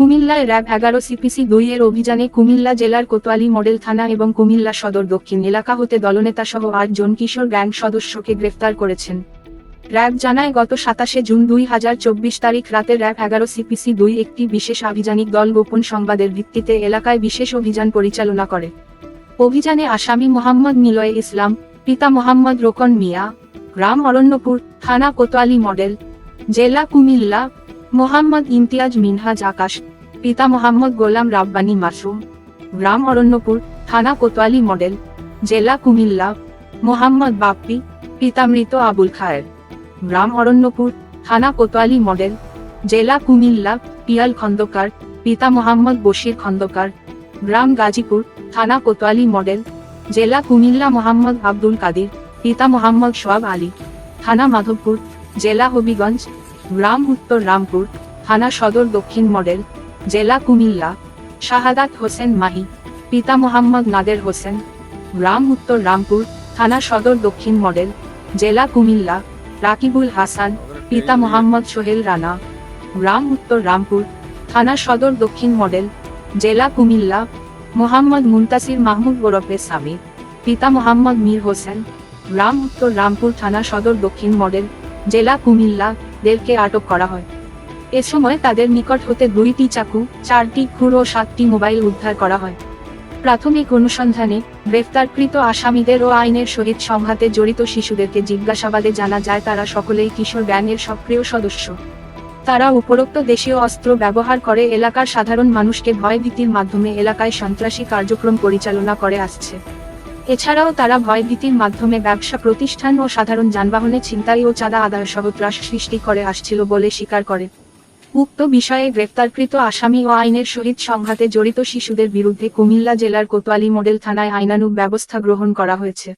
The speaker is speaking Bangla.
কুমিল্লায় র্যাব এগারো সিপিসি দুই এর অভিযানে কুমিল্লা জেলার কোতোয়ালি মডেল থানা এবং কুমিল্লা সদর দক্ষিণ এলাকা হতে দলনেতা সহ আট জন কিশোর গ্যাং সদস্যকে গ্রেফতার করেছেন। র্যাব জানায়, গত সাতাশে জুন দুই হাজার চব্বিশ তারিখ রাতে র্যাব এগারো সিপিসি দুই একটি বিশেষ আভিযানিক দল গোপন সংবাদের ভিত্তিতে এলাকায় বিশেষ অভিযান পরিচালনা করে। অভিযানে আসামি মোহাম্মদ নিলয় ইসলাম, পিতা মোহাম্মদ রোকন মিয়া, গ্রাম অরণ্যপুর, থানা কোতোয়ালি মডেল, জেলা কুমিল্লা, মোহাম্মদ ইমতিয়াজ মিনহাজ আকাশ পিতা মোহাম্মদ গোলাম রাব্বানি মাসুম, গ্রাম অরণ্যপুর, থানা কোতোয়ালি মডেল, জেলা কুমিল্লা, মোহাম্মদ বাপ্পি, পিতা মৃত আবুল খায়ের, গ্রাম অরণ্যপুর, থানা কোতোয়ালি মডেল, জেলা কুমিল্লা, পিয়াল খন্দকার, পিতা মোহাম্মদ বশির খন্দকার, গ্রাম গাজীপুর, থানা কোতোয়ালি মডেল, জেলা কুমিল্লা মোহাম্মদ আব্দুল কাদির, পিতা মোহাম্মদ সোয়াব আলী, থানা মাধবপুর, জেলা হবিগঞ্জ, গ্রাম উত্তর রামপুর, থানা সদর দক্ষিণ মডেল জেলা কুমিল্লা, শাহাদাত হোসেন মাহি, পিতা মোহাম্মদ নাদের হোসেন, গ্রাম উত্তর রামপুর, থানা সদর দক্ষিণ মডেল, জেলা কুমিল্লা, রাকিবুল হাসান, পিতা মোহাম্মদ সোহেল রানা, গ্রাম উত্তর রামপুর, থানা সদর দক্ষিণ মডেল, জেলা কুমিল্লা, মোহাম্মদ মুন্তাসির মাহমুদ ওরফে সামি পিতা মোহাম্মদ মীর হোসেন, গ্রাম উত্তর রামপুর, থানা সদর দক্ষিণ মডেল, জেলা কুমিল্লা, দেরকে আটক করা হয়। এ সময় তাদের নিকট হতে দুইটি চাকু, চারটি খুর ও সাতটি মোবাইল উদ্ধার করা হয়। প্রাথমিক অনুসন্ধানে গ্রেফতারকৃত আসামিদের ও আইনের সহিত সংঘাতে জড়িত শিশুদেরকে জিজ্ঞাসাবাদে জানা যায় তারা সকলেই কিশোর গ্যাংয়ের সক্রিয় সদস্য। তারা উপরোক্ত দেশীয় অস্ত্র ব্যবহার করে এলাকার সাধারণ মানুষকে ভয়ভীতির মাধ্যমে এলাকায় সন্ত্রাসী কার্যক্রম পরিচালনা করে আসছে। এছাড়াও তারা ভয়ভীতির মাধ্যমে ব্যবসা প্রতিষ্ঠান ও সাধারণ যানবাহনে ছিনতাই ও চাঁদা আদায় সহ ত্রাস সৃষ্টি করে আসছিল বলে স্বীকার করে। উক্ত বিষয়ে গ্রেফতারকৃত আসামি ও আইনের সহিত সংঘাতে জড়িত শিশুদের বিরুদ্ধে কুমিল্লা জেলার কোতোয়ালি মডেল থানায় আইনানুগ ব্যবস্থা গ্রহণ করা হয়েছে।